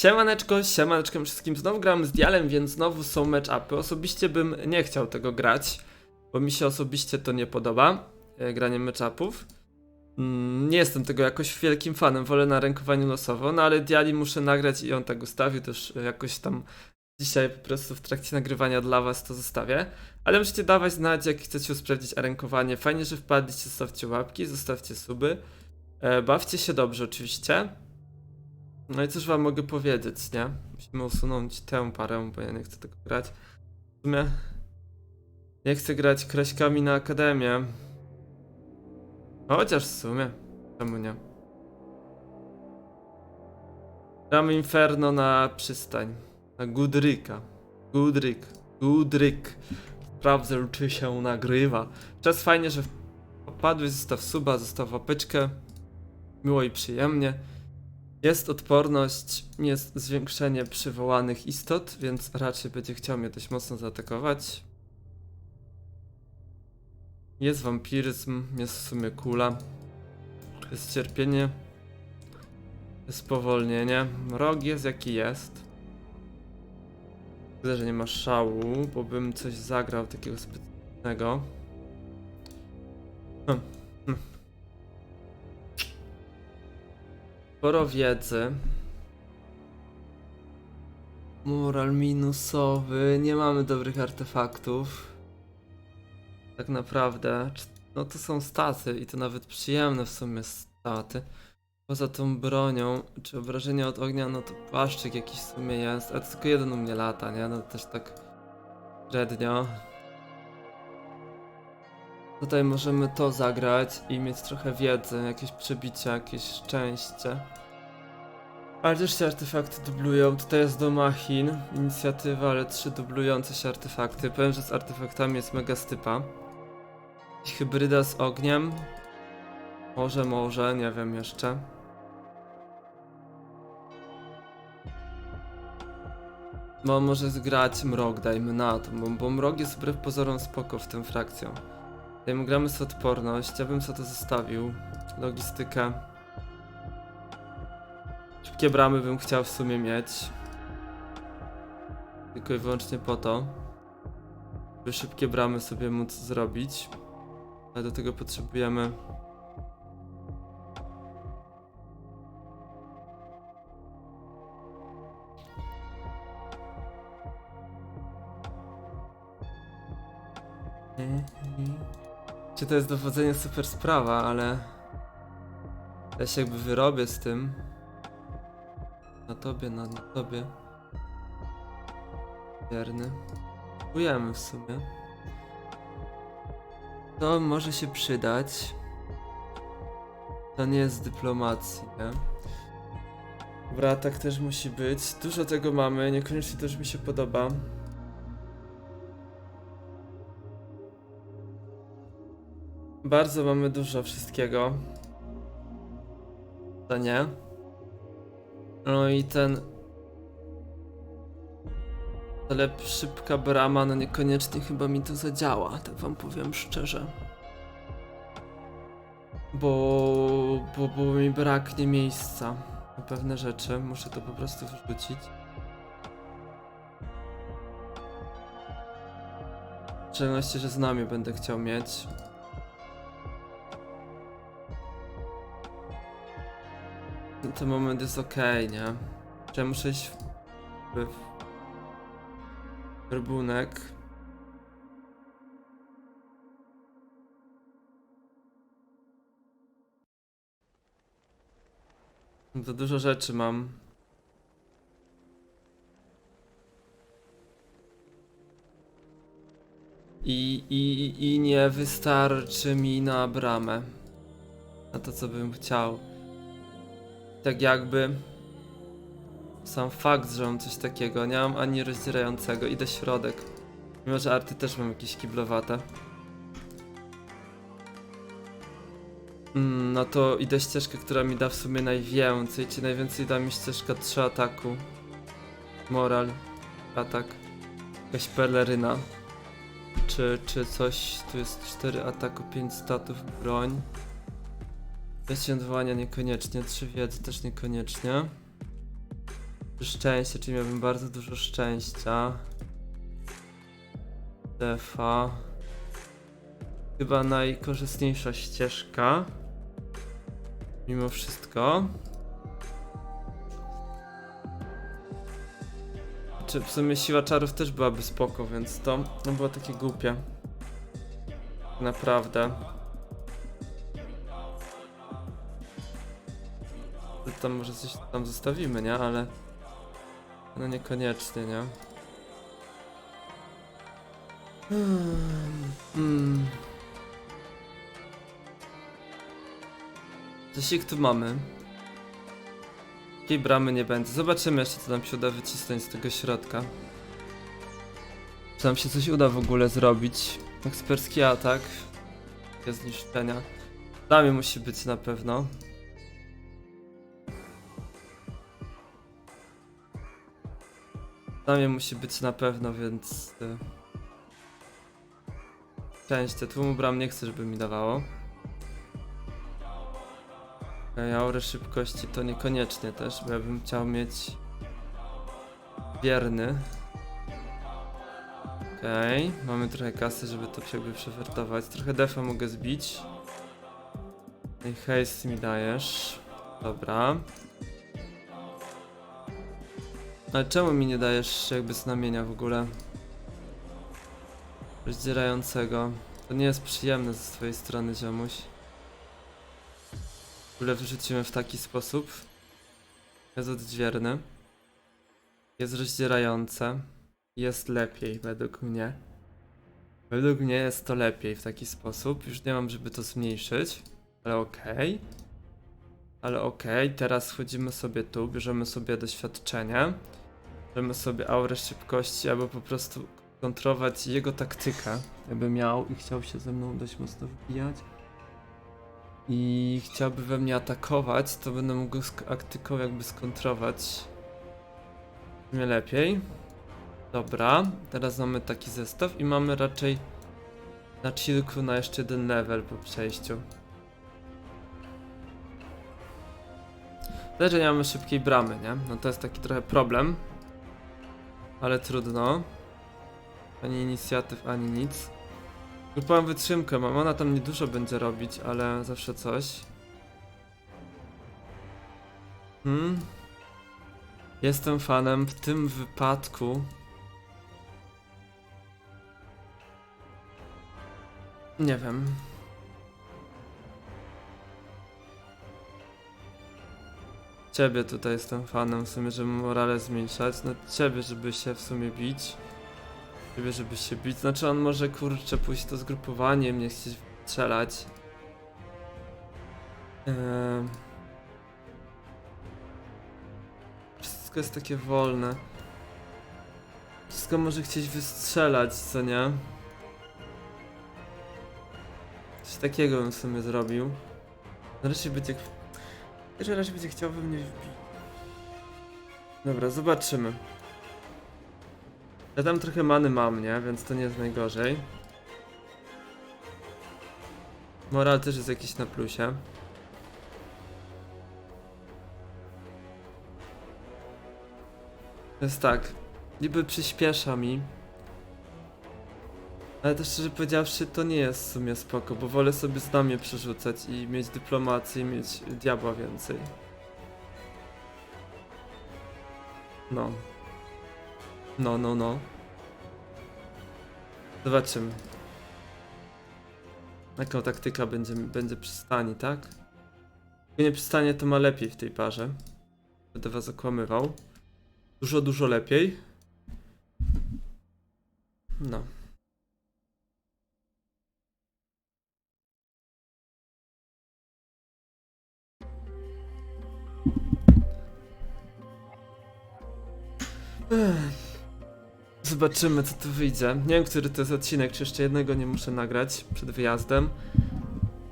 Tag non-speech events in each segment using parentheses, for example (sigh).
Siemaneczko, siemaneczko wszystkim. Znowu gram z Dialem, więc znowu są match-upy. Osobiście bym nie chciał tego grać, bo mi się osobiście to nie podoba, e, granie match-upów. Mm, nie jestem tego jakoś wielkim fanem, wolę na rękowaniu losowo, no ale Diali muszę nagrać i on tak ustawił, też jakoś tam dzisiaj po prostu w trakcie nagrywania dla was to zostawię. Ale możecie dawać znać, jak chcecie sprawdzić rękowanie. Fajnie, że wpadliście, zostawcie łapki, zostawcie suby. E, bawcie się dobrze oczywiście. No i cóż wam mogę powiedzieć, nie? Musimy usunąć tę parę, bo ja nie chcę tego grać. W sumie nie chcę grać kraśkami na akademię. Chociaż w sumie, czemu nie? Gramy Inferno na przystań. Na Gudryka. Gudryk. Gudryk. Sprawdzę, czy się nagrywa. Czas fajnie, że popadłeś, zostaw suba, zostaw łapeczkę. Miło i przyjemnie. Jest odporność, jest zwiększenie przywołanych istot, więc raczej będzie chciał mnie dość mocno zaatakować. Jest wampiryzm, jest w sumie kula. Jest cierpienie. Jest spowolnienie. Rok jest jaki jest. Widzę, że nie ma szału, bo bym coś zagrał takiego specjalnego. Hm. Sporo wiedzy. Moral minusowy. Nie mamy dobrych artefaktów. Tak naprawdę. No to są staty i to nawet przyjemne w sumie staty. Poza tą bronią, czy obrażenia od ognia, no to płaszczyk jakiś w sumie jest. A to tylko jeden u mnie lata, nie? No też tak średnio. Tutaj możemy to zagrać i mieć trochę wiedzy, jakieś przebicia, jakieś szczęście. Ale też się artefakty dublują. Tutaj jest do machin, inicjatywa, ale trzy dublujące się artefakty. Powiem, że z artefaktami jest mega stypa. Hybryda z ogniem. Może, może, nie wiem jeszcze. No może zgrać mrok, dajmy na to, bo, bo mrok jest wbrew pozorom spoko w tym frakcją. Dajmy gramy sobie odporność, ja bym sobie to zostawił. Logistykę. Szybkie bramy bym chciał w sumie mieć. Tylko i wyłącznie po to, by szybkie bramy sobie móc zrobić. Ale do tego potrzebujemy to jest dowodzenie super sprawa, ale ja się jakby wyrobię z tym. Na tobie, na, na tobie. Wierny. Próbujemy w sumie. To może się przydać. To nie jest z dyplomacji, nie? Dobra, tak też musi być. Dużo tego mamy, niekoniecznie też mi się podoba. Bardzo mamy dużo wszystkiego. To nie. No i ten. Ale szybka brama, no niekoniecznie chyba mi to zadziała, tak wam powiem szczerze. Bo, bo, bo mi braknie miejsca na pewne rzeczy, muszę to po prostu wrzucić. W szczególności, że z nami będę chciał mieć. Ten moment jest okej, nie? Czy muszę iść w... w Rybunek. Za dużo rzeczy mam. I, i, I nie wystarczy mi na bramę. Na to, co bym chciał tak jakby sam fakt, że mam coś takiego, nie mam ani rozdzierającego, idę środek. Mimo, że arty też mam jakieś kiblowate. Mm, no to idę ścieżkę, która mi da w sumie najwięcej, czy najwięcej da mi ścieżka 3 ataku. Moral, atak, jakaś peleryna. Czy, czy coś, tu jest 4 ataku, 5 statów, broń. Odwołania niekoniecznie, trzy wiedzy też niekoniecznie. Szczęście, czyli miałbym bardzo dużo szczęścia. Defa. Chyba najkorzystniejsza ścieżka. Mimo wszystko. Czy w sumie siła czarów też byłaby spoko, więc to no było takie głupie. Naprawdę. Tam może coś tam zostawimy, nie? Ale no niekoniecznie, nie? Hmm. Coś tu mamy. Takiej bramy nie będzie. Zobaczymy jeszcze, co nam się uda wycisnąć z tego środka. Czy nam się coś uda w ogóle zrobić. Ekspercki atak. Takie zniszczenia. Damie musi być na pewno. Damie musi być na pewno, więc... y, Szczęście. Tłumu bram nie chcę, żeby mi dawało. Okej, aurę szybkości to niekoniecznie też, bo ja bym chciał mieć wierny. Okej, mamy trochę kasy, żeby to jakby przewertować. Trochę defa mogę zbić. I haste mi dajesz. Dobra. Ale czemu mi nie dajesz jakby znamienia w ogóle? Rozdzierającego. To nie jest przyjemne ze twojej strony, ziomuś. W ogóle wrzucimy w taki sposób. Jest odźwierny. Jest rozdzierające. Jest lepiej, według mnie. Według mnie jest to lepiej w taki sposób. Już nie mam, żeby to zmniejszyć. Ale okej. Ale okej, teraz wchodzimy sobie tu, bierzemy sobie doświadczenie. Bierzemy sobie aurę szybkości, albo po prostu kontrolować jego taktykę. Jakby miał i chciał się ze mną dość mocno wbijać i chciałby we mnie atakować, to będę mógł sk- aktyką jakby skontrować mnie lepiej. Dobra, teraz mamy taki zestaw i mamy raczej na chillku na jeszcze jeden level po przejściu. Że nie mamy szybkiej bramy, nie? No to jest taki trochę problem. Ale trudno. Ani inicjatyw, ani nic. Grupową wytrzymkę mam, ona tam niedużo będzie robić, ale zawsze coś. Hmm. Jestem fanem w tym wypadku. Nie wiem. Ciebie tutaj jestem fanem w sumie, żeby morale zmniejszać. No ciebie, żeby się w sumie bić. Ciebie, żeby się bić. Znaczy on może kurczę pójść to zgrupowanie, mnie chcieć strzelać. Eee... Wszystko jest takie wolne. Wszystko może chcieć wystrzelać, co nie? Coś takiego bym sobie zrobił. Nareszcie będzie... Jeszcze raczej będzie chciał we mnie wbić. Dobra, zobaczymy. Ja tam trochę many mam, nie? Więc to nie jest najgorzej. Moral też jest jakiś na plusie. Jest tak. Niby przyspiesza mi. Ale też szczerze powiedziawszy, to nie jest w sumie spoko, bo wolę sobie znamie przerzucać i mieć dyplomację i mieć diabła więcej. No. No, no, no. Zobaczymy. Jaką taktyka będzie, będzie przystani, tak? Jak nie przystanie, to ma lepiej w tej parze. Będę was okłamywał. Dużo, dużo lepiej. No. Zobaczymy co tu wyjdzie. Nie wiem, który to jest odcinek, czy jeszcze jednego nie muszę nagrać przed wyjazdem.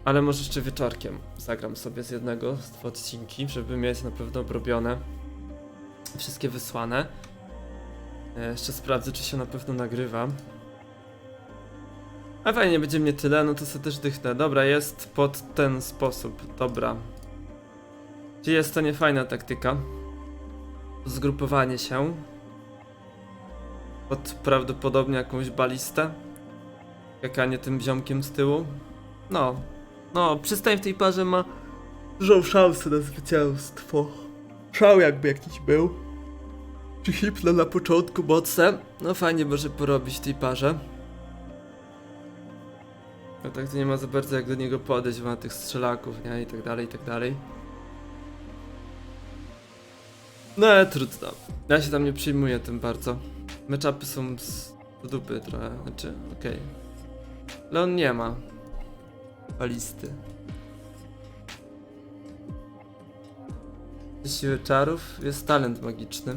Ale może jeszcze wieczorkiem zagram sobie z jednego z dwa odcinki, żeby mieć na pewno obrobione. Wszystkie wysłane. E, Jeszcze sprawdzę, czy się na pewno nagrywa. A fajnie, będzie mnie tyle, no to sobie też dychnę. Dobra, jest pod ten sposób. Dobra. Czy jest to niefajna taktyka? zgrupowanie się pod prawdopodobnie jakąś balistę. Jak a nie tym ziomkiem z tyłu. No, no, przystań w tej parze ma dużą szansę na zwycięstwo. Szał jakby jakiś był. Czy hipno na początku mocne? No fajnie może porobić w tej parze. No tak to nie ma za bardzo jak do niego podejść, bo ma tych strzelaków, nie? I tak dalej, i tak dalej. No ale trudno. Ja się tam nie przyjmuję tym bardzo. Meczapy są z dupy trochę, znaczy, okej. Ale on nie ma. Balisty. Siły czarów jest talent magiczny.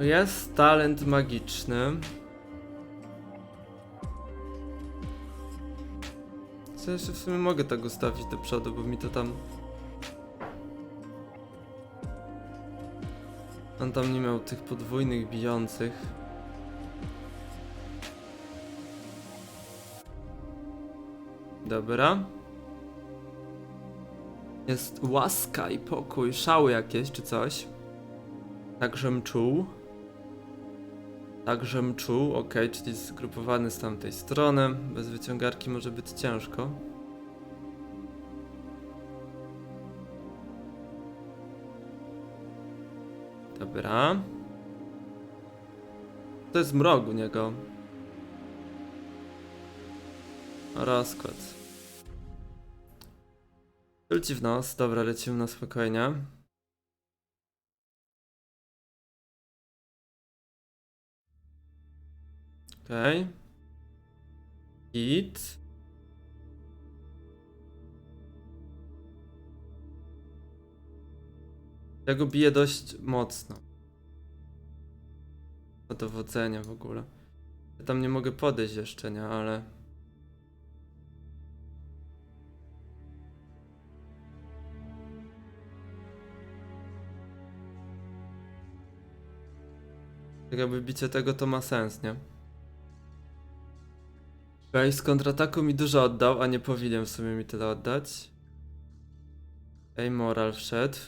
Jest talent magiczny. Co jeszcze w sumie mogę tak ustawić do przodu, bo mi to tam... On tam nie miał tych podwójnych bijących. Dobra. Jest łaska i pokój, szały jakieś czy coś. Takżem czuł. Takżem czuł, ok, czyli zgrupowany z tamtej strony. Bez wyciągarki może być ciężko. Dobra. To jest mrok u niego. Rozkład. Leci w nos, dobra, lecimy na spokojnie. Okej. Ja go biję dość mocno. Do dowodzenia w ogóle. Ja tam nie mogę podejść jeszcze, nie? Ale... Tak jakby bicie tego to ma sens, nie? Okej, z kontrataku mi dużo oddał, a nie powinien w sumie mi tyle oddać. Ej, moral wszedł.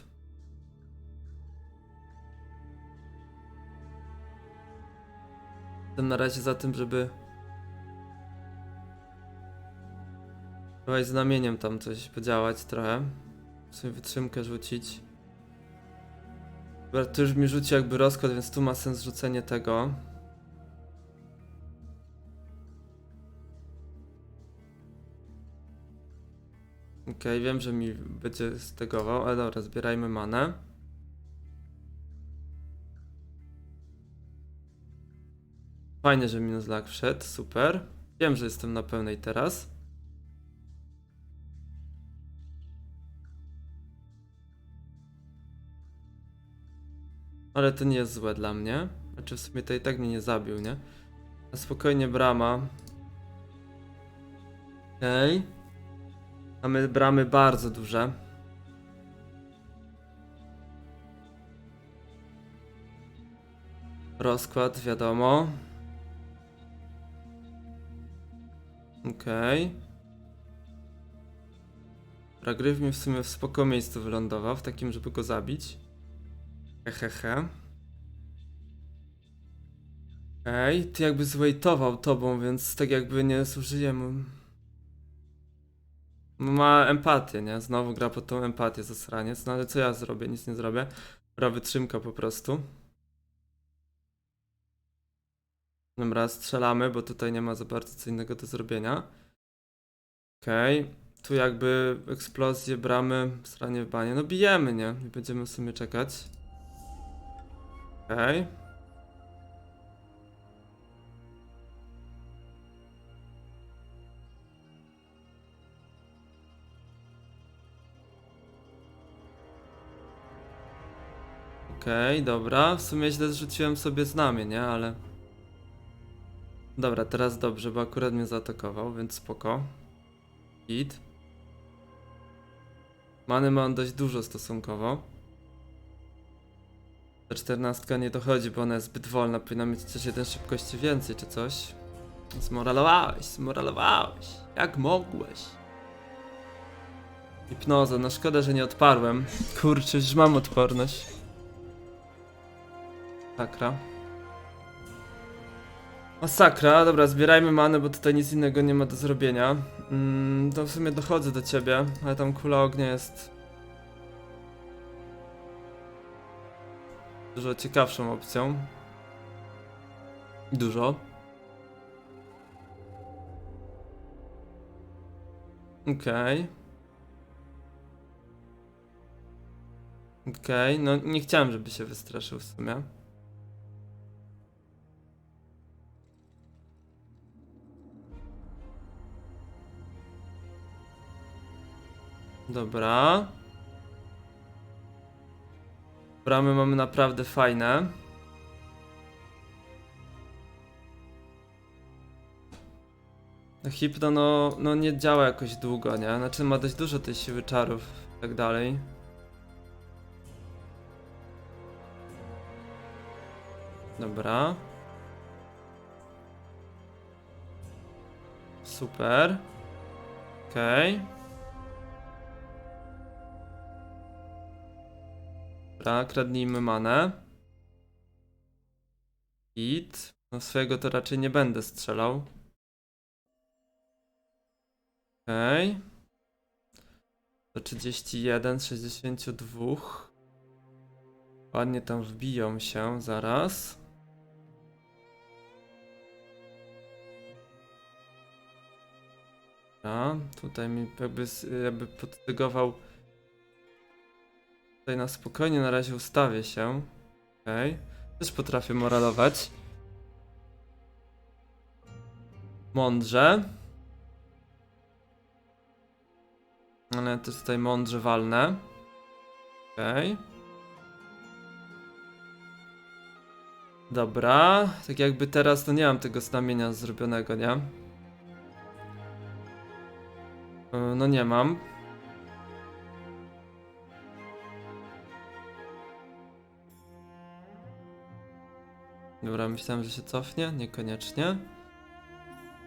Jestem na razie za tym, żeby... Próbować znamieniem tam coś podziałać trochę. W sumie wytrzymkę rzucić. Dobra, to już mi rzuci jakby rozkład, więc tu ma sens rzucenie tego. Okej, wiem, że mi będzie stegował, ale dobra, zbierajmy manę. Fajnie, że minus lag wszedł, super. Wiem, że jestem na pełnej teraz. Ale to nie jest złe dla mnie. Znaczy w sumie to i tak mnie nie zabił, nie? A spokojnie brama. Okej. Mamy bramy bardzo duże. Rozkład, wiadomo. Okej. Okay. Gryf mi w sumie w spoko miejscu wylądował, w takim, żeby go zabić. Hehehe. Ej, ty jakby zwejtował tobą, więc tak jakby nie służyje mu. Ma empatię, nie? Znowu gra po tą empatię zasraniec, no ale co ja zrobię? Nic nie zrobię. Bra wytrzymka po prostu. Dobra, strzelamy, bo tutaj nie ma za bardzo co innego do zrobienia. Okej. Okay. Tu jakby eksplozje, bramy, sranie w banie. No bijemy, nie? I będziemy w sumie czekać. Okej. Okay. Okej, okay, dobra. W sumie źle zrzuciłem sobie znamie, nie? Ale... Dobra, teraz dobrze, bo akurat mnie zaatakował, więc spoko. Hit. Many ma on dość dużo stosunkowo. Ta czternastka nie dochodzi, bo ona jest zbyt wolna. Powinna mieć coś jeden szybkości więcej, czy coś. Zmoralowałeś, zmoralowałeś. Jak mogłeś? Hipnoza, no szkoda, że nie odparłem. Kurczę, już mam odporność. Sakra. Masakra, dobra, zbierajmy manę, bo tutaj nic innego nie ma do zrobienia. Mm, to w sumie dochodzę do ciebie, ale tam kula ognia jest dużo ciekawszą opcją. Dużo. Okej. Okej, no nie chciałem, żeby się wystraszył w sumie. Dobra. Bramy mamy naprawdę fajne. Hipno no, no nie działa jakoś długo, nie? Znaczy ma dość dużo tej siły czarów i tak dalej. Dobra. Super. Okej. Dobra, kradnijmy manę. Hit. No swojego to raczej nie będę strzelał. Okej. Do 31 z 62. Ładnie tam wbiją się zaraz. Dobra, tutaj mi jakby, jakby podtygował. Tutaj na spokojnie na razie ustawię się. Okej. Też potrafię moralować. Mądrze. Ale też tutaj mądrze walnę. Okej. Dobra, tak jakby teraz to nie mam tego znamienia zrobionego, nie? E, No nie mam. Dobra, myślałem, że się cofnie, niekoniecznie.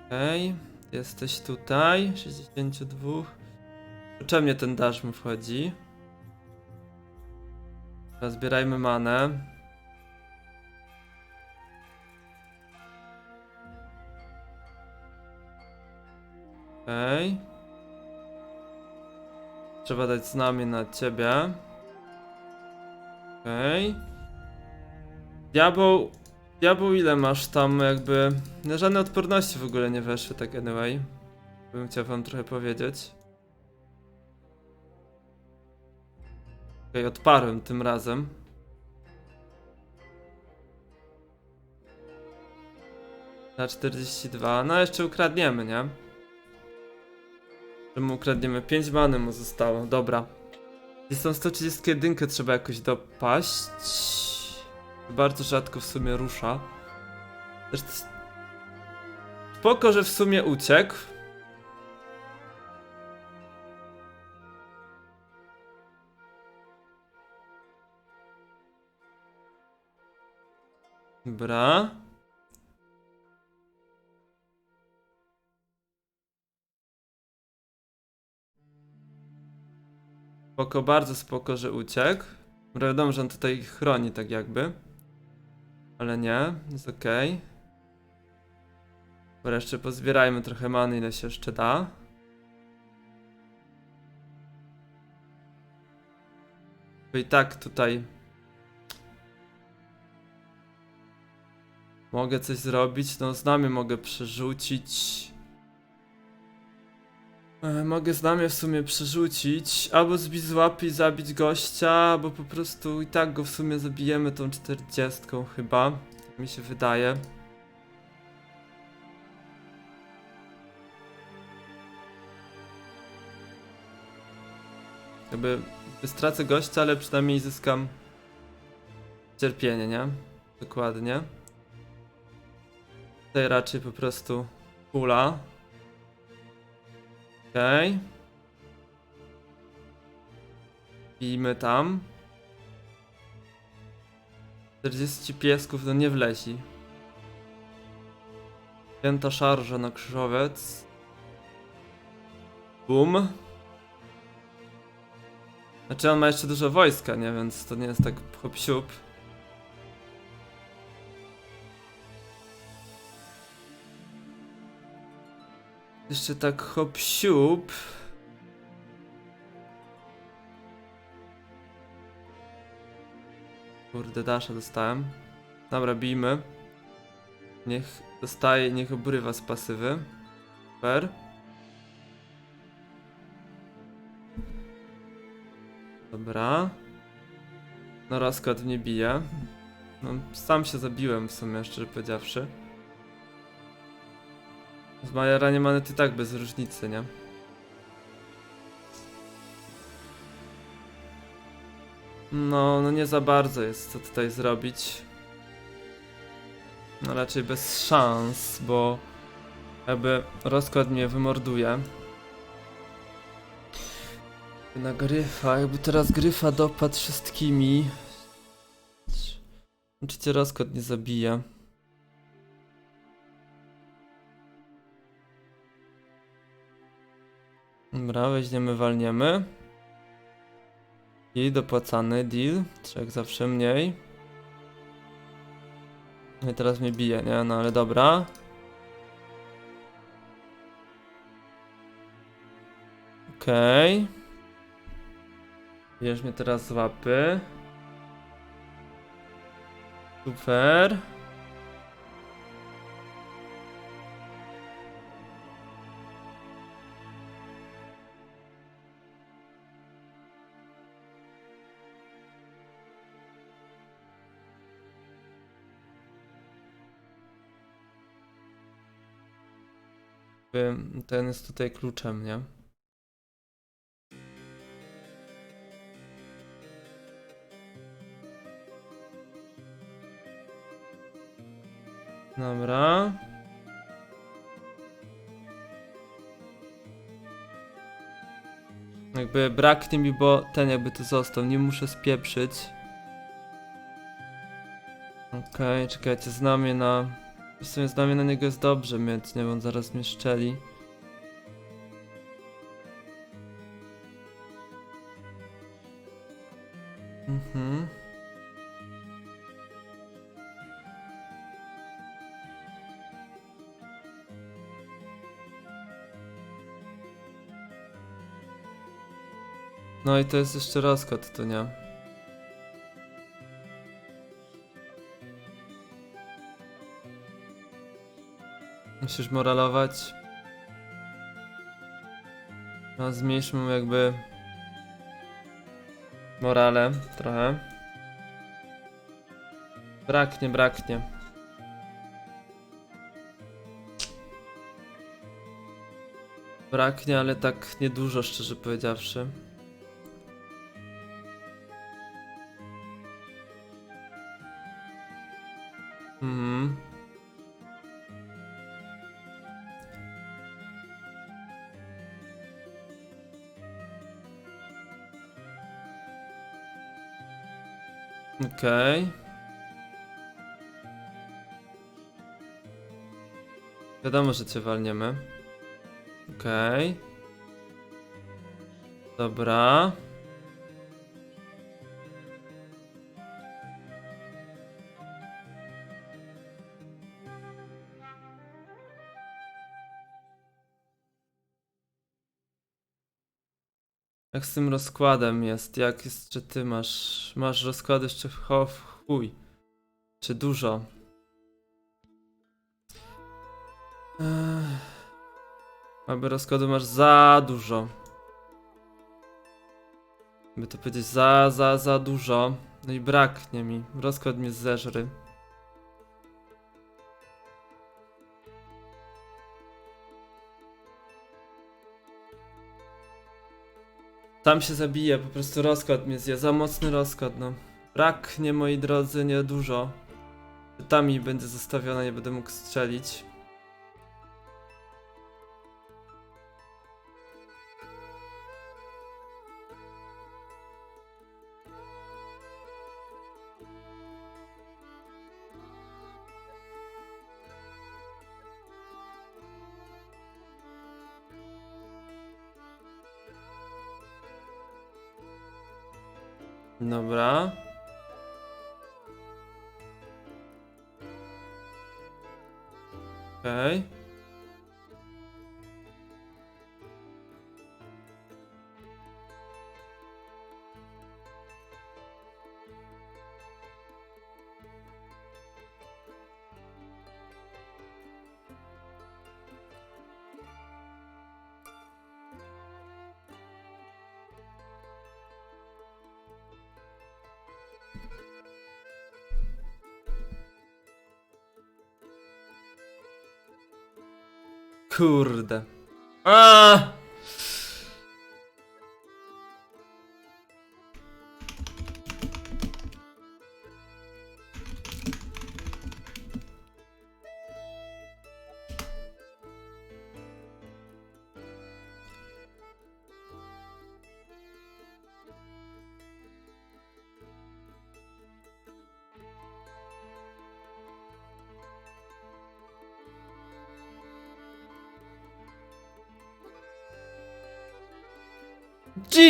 Okej, ty jesteś tutaj, 62. Czemu mnie ten dash mu wchodzi? Teraz zbierajmy manę. Okej. Trzeba dać znamię na ciebie. Okej. Diabeł... Diabeł ile masz tam jakby... No żadne odporności w ogóle nie weszły tak anyway. Bym chciał wam trochę powiedzieć. Okej, odparłem tym razem. Na 42. No jeszcze ukradniemy, nie? Że mu ukradniemy. 5 many mu zostało. Dobra. Jest tą 131 trzeba jakoś dopaść. Bardzo rzadko w sumie rusza. Spoko, że w sumie uciekł. Dobra. Spoko, bardzo spoko, że uciekł. Wiadomo, że on tutaj chroni tak jakby. Ale nie, jest okej. Dobra, jeszcze pozbierajmy trochę many, ile się jeszcze da. I tak tutaj mogę coś zrobić, no znamię mogę przerzucić. E, Mogę znamię w sumie przerzucić, albo zbić z łapy i zabić gościa, albo po prostu i tak go w sumie zabijemy tą 40 chyba, mi się wydaje. Jakby stracę gościa, ale przynajmniej zyskam cierpienie, nie? Dokładnie. Tutaj raczej po prostu kula. Okej. Bijmy tam. 40 piesków to nie wleci. Pięta szarża na krzyżowiec. Bum. Znaczy on ma jeszcze dużo wojska, nie? Więc to nie jest tak hop siup. Jeszcze tak hop siup. Kurde, dasza dostałem. Dobra, bijmy. Niech dostaje, niech obrywa z pasywy. Super. Dobra. No rozkład mnie bije. No, sam się zabiłem w sumie, szczerze powiedziawszy. Z Majaranie manety tak bez różnicy, nie? No, no nie za bardzo jest co tutaj zrobić. No raczej bez szans, bo jakby rozkład mnie wymorduje. Na gryfa, jakby teraz gryfa dopadł wszystkimi. Czy cię rozkład nie zabija? Dobra, weźmiemy, walniemy. I dopłacany deal. Trzech zawsze mniej. No i teraz mnie bije, nie? No ale dobra. Okej. Okay. Bierz mnie teraz z łapy. Super. Ten jest tutaj kluczem, nie? Dobra. Jakby braknie mi, bo ten jakby tu został, nie muszę spieprzyć. Okej, okay, czekajcie, znamię na... W sumie znamię na niego jest dobrze mieć, nie? On zaraz mnie szczeli. Mhm. No i to jest jeszcze rozkład, to nie? Musisz moralować. No, zmniejszmy jakby morale trochę. Braknie, braknie. Braknie, ale tak niedużo, szczerze powiedziawszy. Okej. Wiadomo, że cię walniemy. Okej. Dobra. Jak z tym rozkładem jest? Jak jest, czy ty masz, masz rozkłady jeszcze w chuj? Czy dużo? Ech. Aby rozkładu masz za dużo. By to powiedzieć za, za, za dużo. No i braknie mi. Rozkład mnie zeżry. Tam się zabije, po prostu rozkład mnie zje. Za mocny rozkład, no. Braknie, moi drodzy, nie dużo. Tam mi będzie zostawiona, nie będę mógł strzelić. Dobra. Okej. Kurde. A!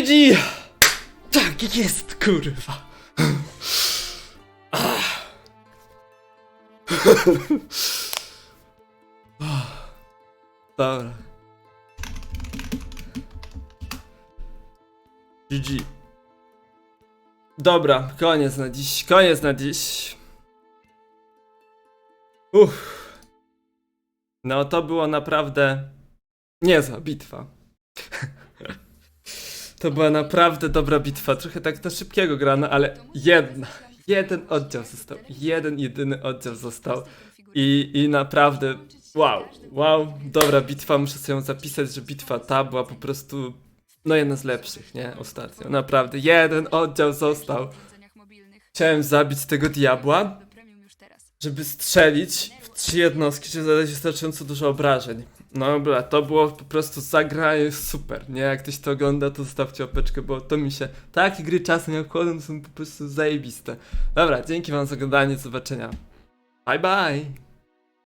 GG! Tak jest, kurwa. Ah. (laughs) Dobra. GG. Dobra, koniec na dziś, koniec na dziś. Uff. No to było naprawdę niezła bitwa. To była naprawdę dobra bitwa. Trochę tak na szybkiego grano, ale jedna. Jeden oddział został. Jeden, jedyny oddział został. I, I naprawdę, wow, wow, dobra bitwa. Muszę sobie ją zapisać, że bitwa ta była po prostu, no jedna z lepszych, nie? Ostatnio. Naprawdę, jeden oddział został. Chciałem zabić tego diabła, żeby strzelić w trzy jednostki, żeby zadać wystarczająco dużo obrażeń. No dobra, to było po prostu zagranie super, nie? Jak ktoś to ogląda, to zostawcie opeczkę, bo to mi się... Takie gry czasem jak wchodzą są po prostu zajebiste. Dobra, dzięki wam za oglądanie, do zobaczenia. Bye bye!